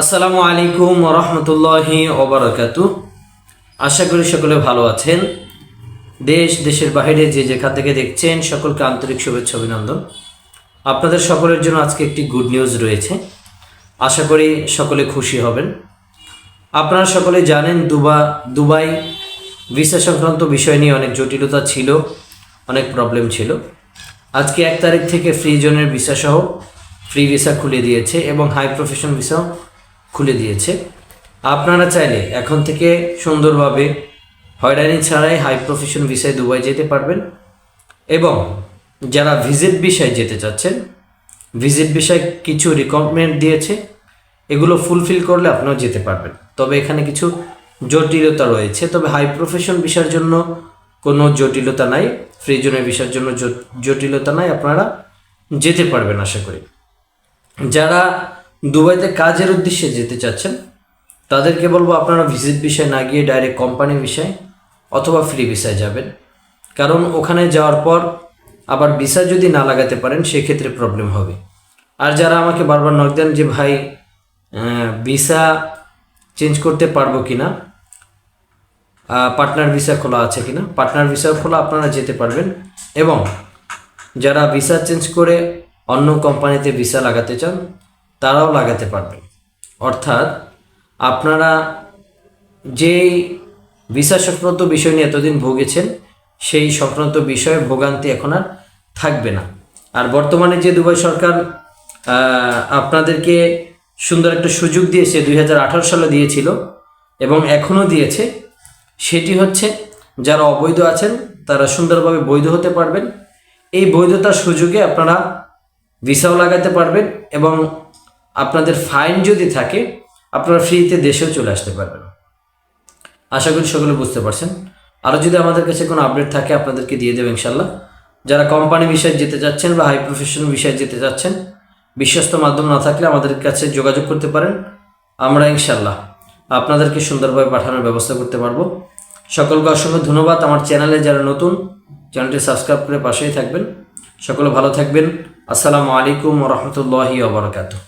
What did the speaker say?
আসসালামু আলাইকুম রহমতুল্লাহি ওবরাকাতু আশা করি সকলে ভালো আছেন। দেশ, দেশের বাইরে যে যেখান থেকে দেখছেন, সকলকে আন্তরিক শুভেচ্ছা অভিনন্দন। আপনাদের সকলের জন্য আজকে একটি গুড নিউজ রয়েছে। আশা করি সকলে খুশি হবেন। আপনারা সকলে জানেন দুবা, দুবাই ভিসা সংক্রান্ত বিষয় নিয়ে অনেক জটিলতা ছিল, অনেক প্রবলেম ছিল। আজকে এক তারিখ থেকে ফ্রি জোনের ভিসা সহ ফ্রি ভিসা খুলে দিয়েছে এবং হাই প্রফেশন ভিসাও খুলে দিয়েছে। আপনারা চাইলে এখন থেকে সুন্দরভাবে হয়রানি ছাড়াই হাই প্রফেশন ভিসায় দুবাই যেতে পারবেন এবং যারা ভিজিট বিষয়ে যেতে চাচ্ছেন ভিজিট বিষয়ে কিছু রিকমেন্ড দিয়েছে, এগুলো ফুলফিল করলে আপনিও যেতে পারবেন। তবে এখানে কিছু জটিলতা রয়েছে। তবে হাই প্রফেশন বিষয়ের জন্য কোনো জটিলতা নাই ফ্রি জোনের বিষয়ের জন্য জটিলতা নাই, আপনারা যেতে পারবেন আশা করি। যারা দুবাইতে কাজের উদ্দেশ্যে যেতে চাচ্ছেন, তাদেরকে বলব আপনারা ভিজিট বিষয় না গিয়ে ডাইরেক্ট কোম্পানি বিষয় অথবা ফ্রি ভিসায় যাবেন। কারণ ওখানে যাওয়ার পর আবার ভিসা যদি না লাগাতে পারেন, সেক্ষেত্রে প্রবলেম হবে। আর যারা আমাকে বারবার নক দেন যে, ভাই ভিসা চেঞ্জ করতে পারব কি না পার্টনার ভিসা খোলা আছে কিনা? পার্টনার ভিসা খোলা আপনারা যেতে পারবেন এবং যারা ভিসা চেঞ্জ করে অন্য কোম্পানিতে ভিসা লাগাতে চান তারাও লাগাতে পারবেন। অর্থাৎ আপনারা যেই ভিসা সংক্রান্ত বিষয় নিয়ে এতদিন ভুগেছেন, সেই সংক্রান্ত বিষয়ে ভোগান্তি এখন আর থাকবে না। আর বর্তমানে যে দুবাই সরকার আপনাদেরকে সুন্দর একটা সুযোগ দিয়েছে, দুই হাজার আঠারো সালে দিয়েছিল এবং এখনও দিয়েছে, সেটি হচ্ছে যারা অবৈধ আছেন, তারা সুন্দরভাবে বৈধ হতে পারবেন। এই বৈধতার সুযোগে আপনারা ভিসাও লাগাতে পারবেন এবং আপনাদের ফাইন যদি থাকে, আপনারা ফ্রিতে দেশেও চলে আসতে পারবেন। আশা করি সকলে বুঝতে পারছেন। আরও যদি আমাদের কাছে কোনো আপডেট থাকে, আপনাদেরকে দিয়ে দেবো ইনশাল্লাহ যারা কোম্পানি বিষয়ে যেতে চাচ্ছেন বা হাই প্রফেশনাল বিষয়ে যেতে চাচ্ছেন, বিশ্বস্ত মাধ্যম না থাকলে আমাদের কাছে যোগাযোগ করতে পারেন। আমরা ইনশাল্লাহ আপনাদেরকে সুন্দরভাবে পাঠানোর ব্যবস্থা করতে পারব। সকলকে অসংখ্য ধন্যবাদ। আমার চ্যানেলে যারা নতুন, চ্যানেলটি সাবস্ক্রাইব করে পাশেই থাকবেন। সকলে ভালো থাকবেন। আসসালামু আলাইকুম রহমতুল্লাহি ওবরাকাতুহ